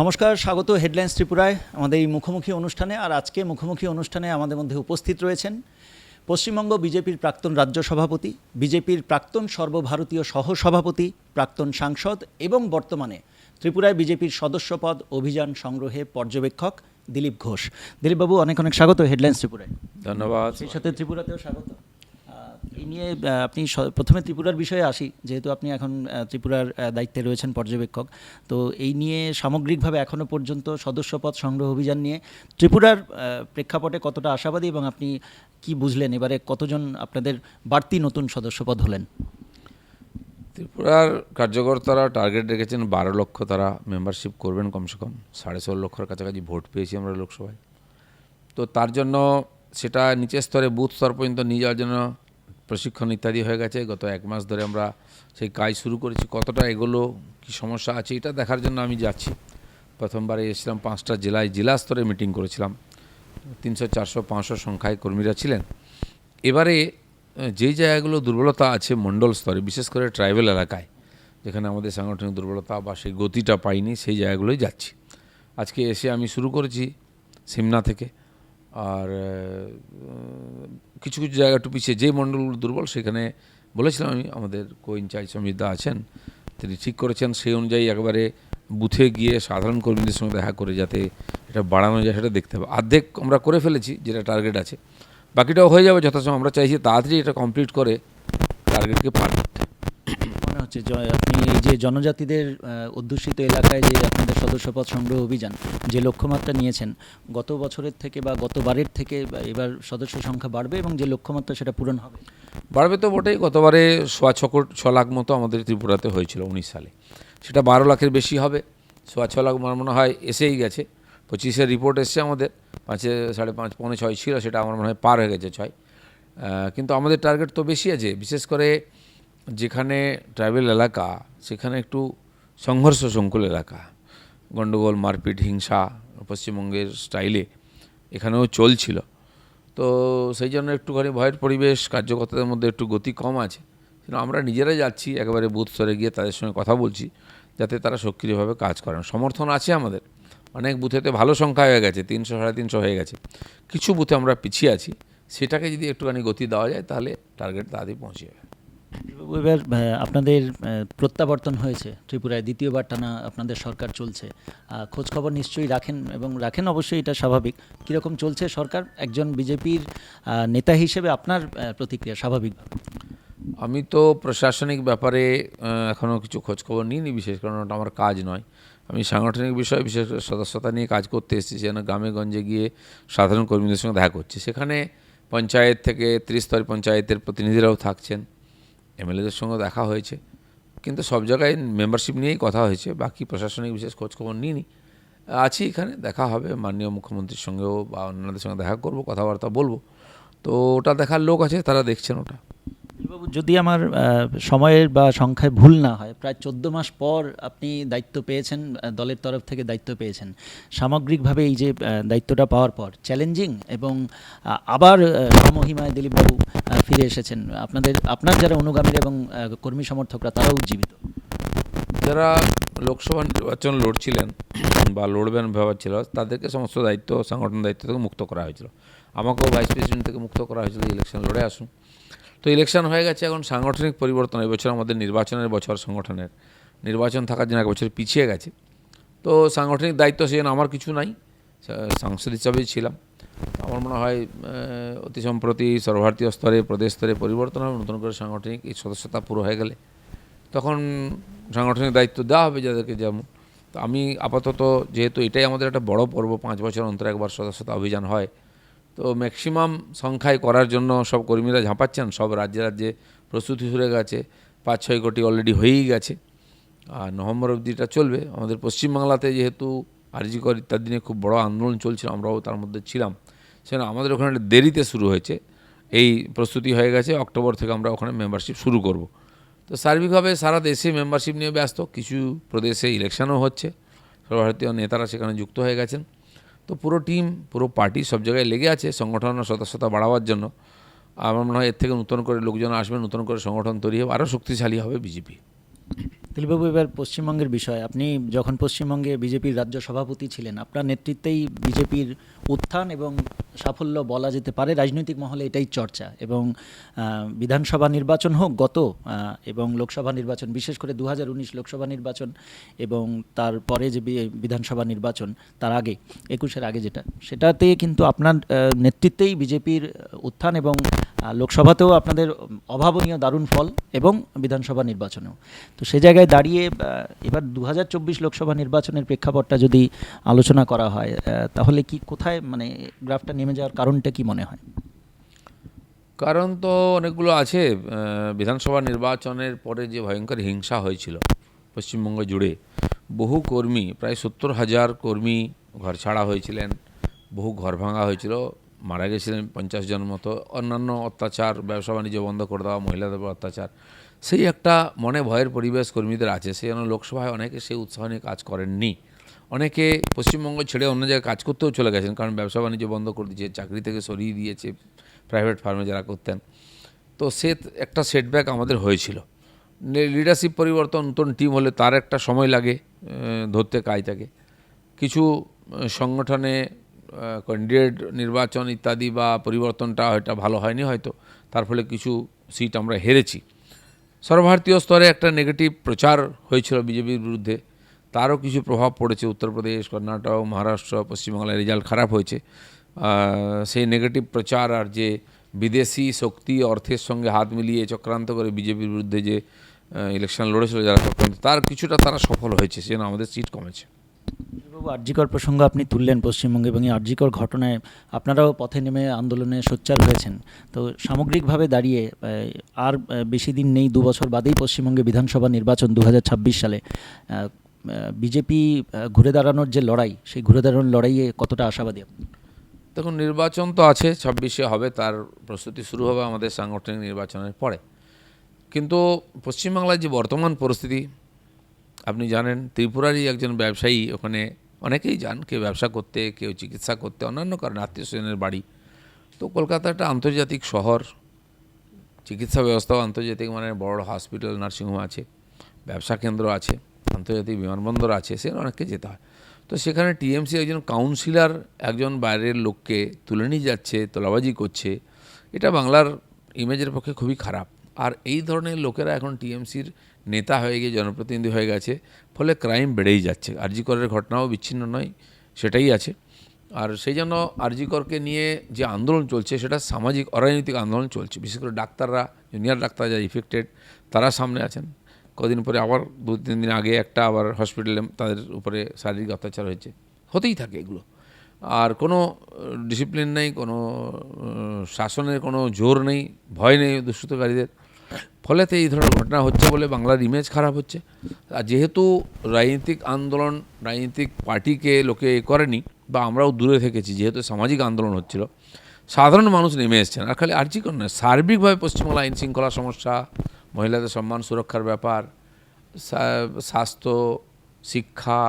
নমস্কার স্বাগত হেডলাইন্স ত্রিপুরায় আমাদের এই মুখোমুখি অনুষ্ঠানে। আর আজকে মুখোমুখি অনুষ্ঠানে আমাদের মধ্যে উপস্থিত রয়েছেন পশ্চিমবঙ্গ বিজেপির প্রাক্তন রাজ্য সভাপতি বিজেপির প্রাক্তন সর্বভারতীয় সহসভাপতি প্রাক্তন সাংসদ এবং বর্তমানে ত্রিপুরায় বিজেপির সদস্যপদ অভিযান সংগ্রহে পর্যবেক্ষক দিলীপ ঘোষ। দিলীপবাবু অনেক অনেক স্বাগত হেডলাইন্স ত্রিপুরায়। ধন্যবাদ। সেই সাথে ত্রিপুরাতেও স্বাগত। নিয়ে আপনি প্রথমে ত্রিপুরার বিষয়ে আসি, যেহেতু আপনি এখন ত্রিপুরার দায়িত্বে রয়েছেন পর্যবেক্ষক। তো এই নিয়ে সামগ্রিকভাবে এখনও পর্যন্ত সদস্যপদ সংগ্রহ অভিযান নিয়ে ত্রিপুরার প্রেক্ষাপটে কতটা আশাবাদী এবং আপনি কি বুঝলেন? এবারে কতজন আপনাদের বাড়তি নতুন সদস্যপদ হলেন? ত্রিপুরার কার্যকর্তারা টার্গেট রেখেছেন বারো লক্ষ তারা মেম্বারশিপ করবেন কমসে কম, সাড়ে ষোলো লক্ষর কাছাকাছি ভোট পেয়েছি আমরা লোকসভায়। তো তার জন্য সেটা নিচের স্তরে, বুথ স্তর পর্যন্ত নিয়ে যাওয়ার জন্য প্রশিক্ষণ ইত্যাদি হয়ে গেছে। গত এক মাস ধরে আমরা সেই কাজ শুরু করেছি। কতটা এগুলো, কী সমস্যা আছে, এটা দেখার জন্য আমি যাচ্ছি। প্রথমবারে এসেছিলাম পাঁচটা জেলায়, জেলা স্তরে মিটিং করেছিলাম। তিনশো, চারশো, পাঁচশো সংখ্যায় কর্মীরা ছিলেন। এবারে যেই জায়গাগুলো দুর্বলতা আছে মণ্ডল স্তরে, বিশেষ করে ট্রাইবেল এলাকায়, যেখানে আমাদের সাংগঠনিক দুর্বলতা বা সেই গতিটা পাইনি, সেই জায়গাগুলোই যাচ্ছি। আজকে এসে আমি শুরু করেছি সিমনা থেকে। আর কিছু কিছু জায়গা একটু পিছিয়ে যে মণ্ডলগুলো দুর্বল, সেখানে বলেছিলাম আমি, আমাদের কো ইনচার্জ সমিতা আছেন, তিনি ঠিক করেছেন, সেই অনুযায়ী একবারে বুথে গিয়ে সাধারণ কর্মীদের সঙ্গে দেখা করে যাতে এটা বাড়ানো যায়, সেটা দেখতে হবে। অর্ধেক আমরা করে ফেলেছি, যেটা টার্গেট আছে। বাকিটাও হয়ে যাবে যথাসময় আমরা চাইছি তাড়াতাড়ি এটা কমপ্লিট করে টার্গেটকে পার করতে। মনে হচ্ছে আপনি যে জনজাতিদের অধ্যুষিত এলাকায় যে আপনাদের সদস্যপদ সংগ্রহ অভিযান, যে লক্ষ্যমাত্রা নিয়েছেন, গত বছরের থেকে বা গতবারের থেকে এবার সদস্য সংখ্যা বাড়বে এবং যে লক্ষ্যমাত্রা সেটা পূরণ হবে? বাড়বে তো বটেই, গতবারে সোয়া ছ ছ লাখ মতো আমাদের ত্রিপুরাতে হয়েছিল উনিশ সালে। সেটা বারো লাখের বেশি হবে, সোয়া ছ লাখ আমার মনে হয় এসেই গেছে। পঁচিশের রিপোর্ট এসছে আমাদের, পাঁচে, সাড়ে পাঁচ, পৌনে ছয় ছিল, সেটা আমার মনে হয় পার হয়ে গেছে ছয়। কিন্তু আমাদের টার্গেট তো বেশি আছে, বিশেষ করে যেখানে ট্রাইবেল এলাকা সেখানে একটু সংঘর্ষ সংকুল এলাকা। গণ্ডগোল মারপিট, হিংসা, পশ্চিমবঙ্গের স্টাইলে এখানেও চলছিল। তো সেই জন্য একটুখানি ভয়ের পরিবেশ, কার্যকর্তাদের মধ্যে একটু গতি কম আছে। আমরা নিজেরাই যাচ্ছি, একেবারে বুথ স্তরে গিয়ে তাদের সঙ্গে কথা বলছি, যাতে তারা সক্রিয়ভাবে কাজ করেন। সমর্থন আছে আমাদের। অনেক বুথেতে ভালো সংখ্যা হয়ে গেছে, তিনশো, সাড়ে তিনশো হয়ে গেছে। কিছু বুথে আমরা পিছিয়ে আছি। সেটাকে যদি একটুখানি গতি দেওয়া যায়, তাহলে টার্গেট তাড়াতাড়ি পৌঁছে যাবে। এবার আপনাদের প্রত্যাবর্তন হয়েছে ত্রিপুরায়, দ্বিতীয়বার টানা আপনাদের সরকার চলছে। খোঁজ খবর নিশ্চয়ই রাখেন এবং রাখেন অবশ্যই, এটা স্বাভাবিক। কীরকম চলছে সরকার? একজন বিজেপির নেতা হিসেবে আপনার প্রতিক্রিয়া স্বাভাবিক? আমি তো প্রশাসনিক ব্যাপারে এখনও কিছু খোঁজখবর নিইনি, বিশেষ কারণ ওটা আমার কাজ নয়। আমি সাংগঠনিক বিষয়ে বিশেষ করে সদস্যতা নিয়ে কাজ করতে এসেছি, যেন গ্রামে গঞ্জে গিয়ে সাধারণ কর্মীদের সঙ্গে দেখা করছি। সেখানে পঞ্চায়েত থেকে ত্রিস্তর পঞ্চায়েতের প্রতিনিধিরাও থাকছেন। এমএলএদের সঙ্গে দেখা হয়েছে। কিন্তু সব জায়গায় মেম্বারশিপ নিয়েই কথা হয়েছে। বাকি প্রশাসনিক বিশেষ খোঁজখবর নিইনি। আছি এখানে, দেখা হবে। মাননীয় মুখ্যমন্ত্রীর সঙ্গেও বা অন্যান্যদের সঙ্গে দেখা করব, কথাবার্তা বলব। তো ওটা দেখার লোক আছে, তারা দেখছেন ওটা। যদি আমার সময়ের বা সংখ্যায় ভুল না হয়, প্রায় চোদ্দ মাস পর আপনি দায়িত্ব পেয়েছেন দলের তরফ থেকে দায়িত্ব পেয়েছেন। সামগ্রিকভাবে এই যে দায়িত্বটা পাওয়ার পর চ্যালেঞ্জিং এবং আবার সমহিমায় দিলীপবাবু ফিরে এসেছেন, আপনাদের, আপনার যারা অনুগামীরা এবং কর্মী সমর্থকরা, তারাও উজ্জীবিত। যারা লোকসভা নির্বাচন লড়ছিলেন বা লড়বেন ভাবছিল, তাদেরকে সমস্ত দায়িত্ব, সংগঠন দায়িত্ব থেকে মুক্ত করা হয়েছিল। আমাকেও ভাইস প্রেসিডেন্ট থেকে মুক্ত করা হয়েছিল ইলেকশন লড়ে আসুন। তো ইলেকশন হয়ে গেছে, এখন সাংগঠনিক পরিবর্তন এবছর আমাদের নির্বাচনের বছর সংগঠনের। নির্বাচন থাকার জন্য এক বছর পিছিয়ে গেছে। তো সাংগঠনিক দায়িত্ব সেজন্য আমার কিছু নাই। সাংসদ হিসাবেই ছিলাম। আমার মনে হয় অতি সম্প্রতি সর্বভারতীয় স্তরে, প্রদেশ স্তরে পরিবর্তন হবে, নতুন করে সাংগঠনিক এই সদস্যতা পুরো হয়ে গেলে। তখন সাংগঠনিক দায়িত্ব দেওয়া হবে যাদেরকে যেমন। তো আমি আপাতত যেহেতু এটাই আমাদের একটা বড় পর্ব, পাঁচ বছর অন্তর একবার সদস্যতা অভিযান হয় তো ম্যাক্সিমাম সংখ্যায় করার জন্য সব কর্মীরা ঝাঁপাচ্ছেন, সব রাজ্যে রাজ্যে প্রস্তুতি শুরু গেছে পাঁচ ছয় কোটি অলরেডি হয়েই গেছে। আর নভেম্বর অবধিটা চলবে। আমাদের পশ্চিমবাংলাতে যেহেতু আরজিকর ইত্যাদি নিয়ে খুব বড় আন্দোলন চলছিল, আমরাও তার মধ্যে ছিলাম। সেখানে আমাদের ওখানে দেরিতে শুরু হয়েছে। এই প্রস্তুতি হয়ে গেছে, অক্টোবর থেকে আমরা ওখানে মেম্বারশিপ শুরু করব। তো সার্বিকভাবে সারা দেশে মেম্বারশিপ নিয়ে ব্যস্ত, কিছু প্রদেশে ইলেকশনও হচ্ছে। সর্বভারতীয় নেতারা সেখানে যুক্ত হয়ে গেছেন। তো পুরো টিম, পুরো পার্টি সব জায়গায় লেগে আছে, সংগঠনের সদস্যতা বাড়াবার জন্য। আমার মনে হয় এর থেকে নতুন করে লোকজন আসবে, নতুন করে সংগঠন তৈরি হবে, আরও শক্তিশালী হবে বিজেপি। দিলীপবাবু, এবার পশ্চিমবঙ্গের বিষয়। আপনি যখন পশ্চিমবঙ্গে বিজেপির রাজ্য সভাপতি ছিলেন, আপনার নেতৃত্বেই বিজেপির উত্থান এবং সাফল্য বলা যেতে পারে, রাজনৈতিক মহলে এটাই চর্চা। এবং বিধানসভা নির্বাচন হোক, গত এবং লোকসভা নির্বাচন, বিশেষ করে দু হাজার উনিশ লোকসভা নির্বাচন এবং তারপরে যে বিধানসভা নির্বাচন, তার আগে, একুশের আগে যেটা, সেটাতে কিন্তু আপনার নেতৃত্বেই বিজেপির উত্থান এবং লোকসভাতেও আপনাদের অভাবনীয় দারুণ ফল এবং বিধানসভা নির্বাচনেও। তো সে জায়গায় দাঁড়িয়ে এবার দু হাজার চব্বিশ লোকসভা নির্বাচনের প্রেক্ষাপটটা যদি আলোচনা করা হয় তাহলে কি কোথায় মানে গ্রাফটা নেমে যাওয়ার কারণটা কি মনে হয়? কারণ তো অনেকগুলো আছে বিধানসভা নির্বাচনের পরে যে ভয়ঙ্কর হিংসা হয়েছিল পশ্চিমবঙ্গ জুড়ে, বহু কর্মী, প্রায় সত্তর হাজার কর্মী ঘর ছাড়া হয়েছিলেন, বহু ঘর ভাঙা হয়েছিল, মারা গেছিলেন পঞ্চাশ জন মতো, অন্যান্য অত্যাচার, ব্যবসা বাণিজ্য বন্ধ করে দেওয়া, মহিলাদের উপর অত্যাচার, সেই একটা মনে ভয়ের পরিবেশ কর্মীদের আছে, সেই জন্য লোকসভায় অনেকে সেই উৎসাহ নিয়ে কাজ করেননি। অনেকে পশ্চিমবঙ্গ ছেড়ে অন্য জায়গায় কাজ করতেও চলে গেছেন, কারণ ব্যবসা বাণিজ্য বন্ধ করে দিয়েছে, চাকরি থেকে সরিয়ে দিয়েছে প্রাইভেট ফার্মে যারা করতেন। তো সে একটা সেটব্যাক আমাদের হয়েছিল। লিডারশিপ পরিবর্তন, নতুন টিম হলে তার একটা সময় লাগে ধরতে কাজটাকে কিছু সংগঠনে ক্যান্ডিডেট নির্বাচন ইত্যাদি বা পরিবর্তনটা হয়তো ভালো হয়নি হয়তো, তার ফলে কিছু সিট আমরা হেরেছি। সর্বভারতীয় স্তরে একটা নেগেটিভ প্রচার হয়েছিল বিজেপির বিরুদ্ধে। তারও কিছু প্রভাব পড়েছে। উত্তরপ্রদেশ কর্ণাটক, মহারাষ্ট্র পশ্চিমবাংলায় রেজাল্ট খারাপ হয়েছে। সেই নেগেটিভ প্রচার আর যে বিদেশি শক্তি অর্থের সঙ্গে হাত মিলিয়ে চক্রান্ত করে বিজেপির বিরুদ্ধে যে ইলেকশন লড়েছিল যারা চক্রান্ত তার কিছুটা তারা সফল হয়েছে সেজন্য আমাদের সিট কমেছে। বাবু প্রসঙ্গ আপনি তুললেন পশ্চিমবঙ্গে এবং এই আরজিকর ঘটনায় আপনারাও পথে নেমে আন্দোলনে সোচ্চার হয়েছেন। তো সামগ্রিকভাবে দাঁড়িয়ে আর বেশি দিন নেই, দু বছর বাদেই পশ্চিমবঙ্গে বিধানসভা নির্বাচন দু হাজার ছাব্বিশ সালে। বিজেপি ঘুরে দাঁড়ানোর যে লড়াই, সেই ঘুরে দাঁড়ানোর লড়াইয়ে কতটা আশাবাদী আপনি? দেখুন, নির্বাচন তো আছে, ছাব্বিশে হবে, তার প্রস্তুতি শুরু হবে আমাদের সাংগঠনিক নির্বাচনের পরে। কিন্তু পশ্চিমবাংলার যে বর্তমান পরিস্থিতি, আপনি জানেন, ত্রিপুরারই একজন ব্যবসায়ী, ওখানে অনেকেই যান, কেউ ব্যবসা করতে, কেউ চিকিৎসা করতে, অন্যান্য কারণে আত্মীয় স্বজনের বাড়ি। তো কলকাতা একটা আন্তর্জাতিক শহর, চিকিৎসা ব্যবস্থাও আন্তর্জাতিক মানে বড় বড় হসপিটাল, নার্সিংহোম আছে, ব্যবসা কেন্দ্র আছে। আন্তর্জাতিক বিমানবন্দর আছে, সেখানে অনেককে যেতে হয়। তো সেখানে টিএমসি একজন কাউন্সিলর, একজন বাইরের লোককে তুলে নিয়ে যাচ্ছে, তোলাবাজি করছে। এটা বাংলার ইমেজের পক্ষে খুবই খারাপ। আর এই ধরনের লোকেরা এখন টিএমসির নেতা হয়ে গিয়ে জনপ্রতিনিধি হয়ে গেছে, ফলে ক্রাইম বেড়েই যাচ্ছে। আরজিকরের ঘটনাও বিচ্ছিন্ন নয়, সেটাই আছে। আর সেই জন্য আরজিকরকে নিয়ে যে আন্দোলন চলছে, সেটা সামাজিক অরাজনৈতিক আন্দোলন চলছে। বিশেষ করে ডাক্তাররা, জুনিয়র ডাক্তার যারা ইফেক্টেড তারা সামনে আছেন। কদিন পরে আবার দু তিন দিন আগে একটা আবার হসপিটালে তাদের উপরে শারীরিক অত্যাচার হয়েছে। হতেই থাকে এগুলো। আর কোনো ডিসিপ্লিন নেই, কোনো শাসনের কোনো জোর নেই, ভয় নেই দুষ্কৃতকারীদের। ফলেতে এই ধরনের ঘটনা হচ্ছে বলে বাংলার ইমেজ খারাপ হচ্ছে। আর যেহেতু রাজনৈতিক আন্দোলন, রাজনৈতিক পার্টিকে লোকে এ করেনি, বা আমরাও দূরে থেকেছি, যেহেতু সামাজিক আন্দোলন হচ্ছিল, সাধারণ মানুষ নেমে এসছেন। আর খালি আর্জিকর নয় সার্বিকভাবে পশ্চিমবাংলা আইন শৃঙ্খলা সমস্যা মহিলাদের সম্মান সুরক্ষার ব্যাপার স্বাস্থ্য, শিক্ষা,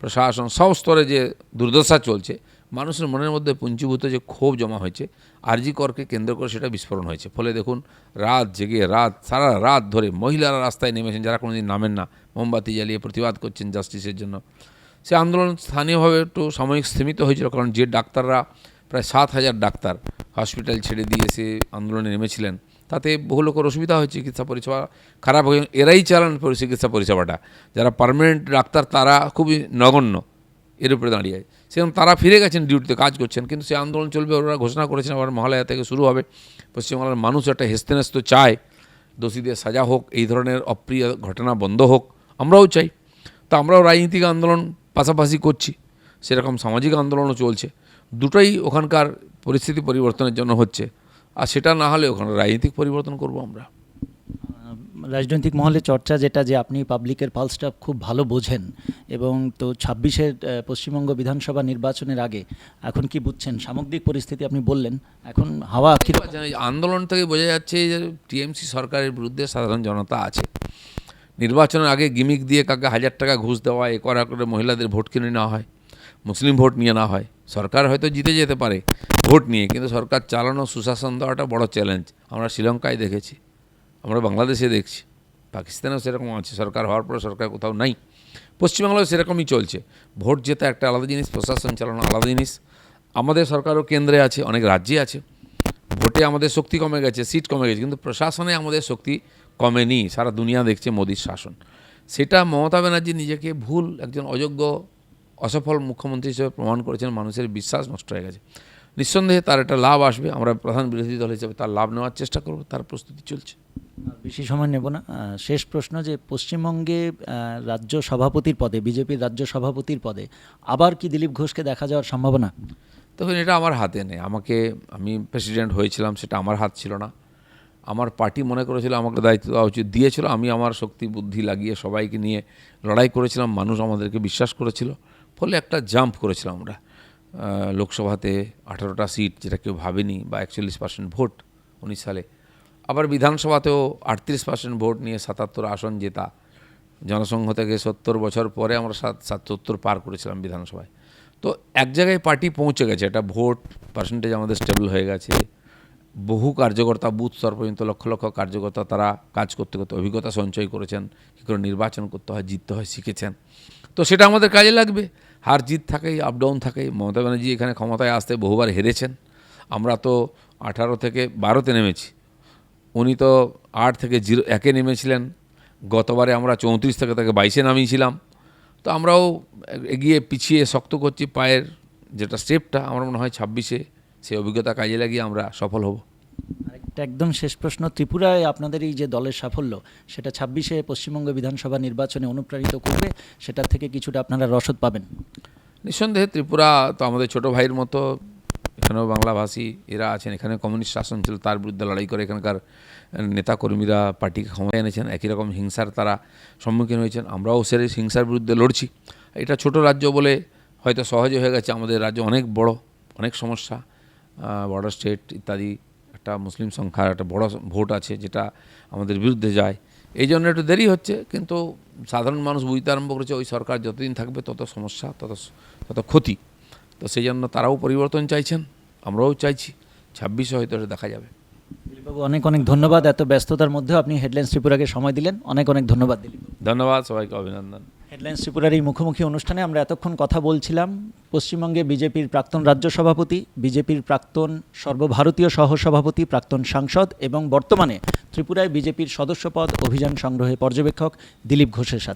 প্রশাসন, সব স্তরে যে দুর্দশা চলছে, মানুষের মনের মধ্যে পুঞ্জীভূত যে ক্ষোভ জমা হয়েছে, আরজি করকে কেন্দ্র করে সেটা বিস্ফোরণ হয়েছে। ফলে দেখুন, রাত জেগে রাত, সারা রাত ধরে মহিলারা রাস্তায় নেমেছেন, যারা কোনোদিন নামেন না। মোমবাতি জ্বালিয়ে প্রতিবাদ করছেন জাস্টিসের জন্য। সে আন্দোলন স্থানীয়ভাবে একটু সাময়িক স্থিমিত হয়েছিল, কারণ যে ডাক্তাররা, প্রায় সাত হাজার ডাক্তার হসপিটাল ছেড়ে দিয়ে সে আন্দোলনে নেমেছিলেন। তাতে বহু লোকের অসুবিধা হয়েছে চিকিৎসা পরিষেবা খারাপ হয়ে। এরাই চালান চিকিৎসা পরিষেবাটা। যারা পার্মানেন্ট ডাক্তার তারা খুবই নগণ্য এর উপরে দাঁড়িয়ে। সেরকম তারা ফিরে গেছেন ডিউটিতে কাজ করছেন। কিন্তু সেই আন্দোলন চলবে, ওরা ঘোষণা করেছেন, আবার মহালয়া থেকে শুরু হবে। পশ্চিমবাংলার মানুষ একটা হেস্তেনেস্ত চায়, দোষীদের সাজা হোক, এই ধরনের অপ্রিয় ঘটনা বন্ধ হোক, আমরাও চাই। তা আমরাও রাজনীতিক আন্দোলন পাশাপাশি করছি, সেরকম সামাজিক আন্দোলনও চলছে। দুটোই ওখানকার পরিস্থিতি পরিবর্তনের জন্য হচ্ছে। আর সেটা না হলে ওখানে রাজনৈতিক পরিবর্তন করব আমরা। রাজনৈতিক মহলে চর্চা যেটা যে আপনি পাবলিকের পালসটা খুব ভালো বোঝেন এবং তো ছাব্বিশের পশ্চিমবঙ্গ বিধানসভা নির্বাচনের আগে এখন কি বুঝছেন? সামগ্রিক পরিস্থিতি আপনি বললেন এখন হাওয়া জানি, আন্দোলন থেকে বোঝা যাচ্ছে যে টিএমসি সরকারের বিরুদ্ধে সাধারণ জনতা আছে। নির্বাচনের আগে গিমিক দিয়ে কাকে হাজার টাকা ঘুষ দেওয়া এ করা করে মহিলাদের ভোট কিনে নেওয়া হয় মুসলিম ভোট নিয়ে নেওয়া হয়। সরকার হয়তো জিতে যেতে পারে ভোট নিয়ে, কিন্তু সরকার চালানো, সুশাসন দেওয়াটা বড় চ্যালেঞ্জ আমরা শ্রীলঙ্কায় দেখেছি, আমরা বাংলাদেশে দেখছি, পাকিস্তানেও সেরকম আছে, সরকার হওয়ার পরে সরকার কোথাও নাই। পশ্চিমবাংলায় সেরকমই চলছে। ভোট জেতা একটা আলাদা জিনিস, প্রশাসন চালানো আলাদা জিনিস। আমাদের সরকারও কেন্দ্রে আছে, অনেক রাজ্যে আছে। ভোটে আমাদের শক্তি কমে গেছে, সিট কমে গেছে, কিন্তু প্রশাসনে আমাদের শক্তি কমেনি। সারা দুনিয়া দেখছে মোদির শাসন। সেটা মমতা ব্যানার্জি নিজেকে ভুল, একজন অযোগ্য অসফল মুখ্যমন্ত্রী হিসেবে প্রমাণ করেছেন মানুষের বিশ্বাস নষ্ট হয়ে গেছে। নিঃসন্দেহে তার একটা লাভ আসবে আমরা প্রধান বিরোধী দল হিসেবে তার লাভ নেওয়ার চেষ্টা করব তার প্রস্তুতি চলছে। আর বেশি সময় নেব না। শেষ প্রশ্ন যে পশ্চিমবঙ্গে রাজ্য সভাপতির পদে বিজেপির রাজ্য সভাপতির পদে আবার কি দিলীপ ঘোষকে দেখা যাওয়ার সম্ভাবনা? তখন এটা আমার হাতে নেই। আমাকে আমি প্রেসিডেন্ট হয়েছিলাম সেটা আমার হাত ছিল না। আমার পার্টি মনে করেছিল আমাকে দায়িত্ব দেওয়া উচিত দিয়েছিল আমি আমার শক্তি বুদ্ধি লাগিয়ে সবাইকে নিয়ে লড়াই করেছিলাম মানুষ আমাদেরকে বিশ্বাস করেছিল। ফলে একটা জাম্প করেছিলাম আমরা। লোকসভাতে আঠারোটা সিট যেটা কেউ ভাবেনি বা একচল্লিশ পার্সেন্ট ভোট উনিশ সালে। আবার বিধানসভাতেও আটত্রিশ পার্সেন্ট ভোট নিয়ে সাতাত্তর আসন জেতা। জনসংঘ থেকে সত্তর বছর পরে আমরা সাত, সাতসত্তর পার করেছিলাম বিধানসভায়। তো এক জায়গায় পার্টি পৌঁছে গেছে এটা ভোট পার্সেন্টেজ আমাদের স্টেবল হয়ে গেছে। বহু কার্যকর্তা বুথ স্তর পর্যন্ত লক্ষ লক্ষ কার্যকর্তা তারা কাজ করতে করতে অভিজ্ঞতা সঞ্চয় করেছেন, কী করে নির্বাচন করতে হয়, জিততে হয়, শিখেছেন। তো সেটা আমাদের কাজে লাগবে। হার জিত থাকেই আপ ডাউন থাকেই। মমতা ব্যানার্জি এখানে ক্ষমতায় আসতে বহুবার হেরেছেন। আমরা তো আঠারো থেকে বারোতে নেমেছি। উনি তো আট থেকে জিরো একে নেমেছিলেন। গতবারে আমরা চৌত্রিশ থেকে তাকে বাইশে নামিয়েছিলাম। তো আমরাও এগিয়ে পিছিয়ে শক্ত করছি পায়ের যেটা স্টেপটা আমার মনে হয় ছাব্বিশে সেই অভিজ্ঞতা কাজে লাগিয়ে আমরা সফল হব। একদম শেষ প্রশ্ন। ত্রিপুরায় আপনাদের এই যে দলের সাফল্য, সেটা ছাব্বিশে পশ্চিমবঙ্গ বিধানসভা নির্বাচনে অনুপ্রাণিত করবে, সেটার থেকে কিছুটা আপনারা রসদ পাবেন। নিঃসন্দেহে ত্রিপুরা তো আমাদের ছোট ভাইয়ের মতো, এখানেও বাংলাভাষী, এরা আছেন, এখানে কমিউনিস্ট শাসন ছিল, তার বিরুদ্ধে লড়াই করে এখানকার নেতাকর্মীরা পার্টিকে ক্ষমতা এনেছেন, একই রকম হিংসার তারা সম্মুখীন হয়েছেন, আমরাও সে হিংসার বিরুদ্ধে লড়ছি। এটা ছোট রাজ্য বলে হয়তো সহজে হয়ে গেছে, আমাদের রাজ্য অনেক বড়, অনেক সমস্যা বর্ডার স্টেট ইত্যাদি একটা মুসলিম সংখ্যার একটা বড় ভোট আছে যেটা আমাদের বিরুদ্ধে যায়। এই জন্য একটু দেরি হচ্ছে কিন্তু সাধারণ মানুষ বুঝতে আরম্ভ করেছে ওই সরকার যতদিন থাকবে তত সমস্যা তত তত ক্ষতি। তো সেই জন্য তারাও পরিবর্তন চাইছেন আমরাও চাইছি ছাব্বিশে হয়তো এটা দেখা যাবে। দিলীপবাবু অনেক অনেক ধন্যবাদ এত ব্যস্ততার মধ্যেও আপনি হেডলাইন্স ত্রিপুরাকে সময় দিলেন অনেক অনেক ধন্যবাদ দিলীপ ধন্যবাদ সবাইকে অভিনন্দন। হেডলাইন্স ত্রিপুরার এই মুখোমুখি অনুষ্ঠানে আমরা এতক্ষণ কথা বলছিলাম। পশ্চিমবঙ্গে বিজেপির প্রাক্তন রাজ্য সভাপতি, বিজেপির প্রাক্তন সর্বভারতীয় সহসভাপতি, প্রাক্তন সাংসদ এবং বর্তমানে ত্রিপুরায় বিজেপির সদস্যপদ অভিযান সংগ্রহে পর্যবেক্ষক দিলীপ ঘোষের সাথে।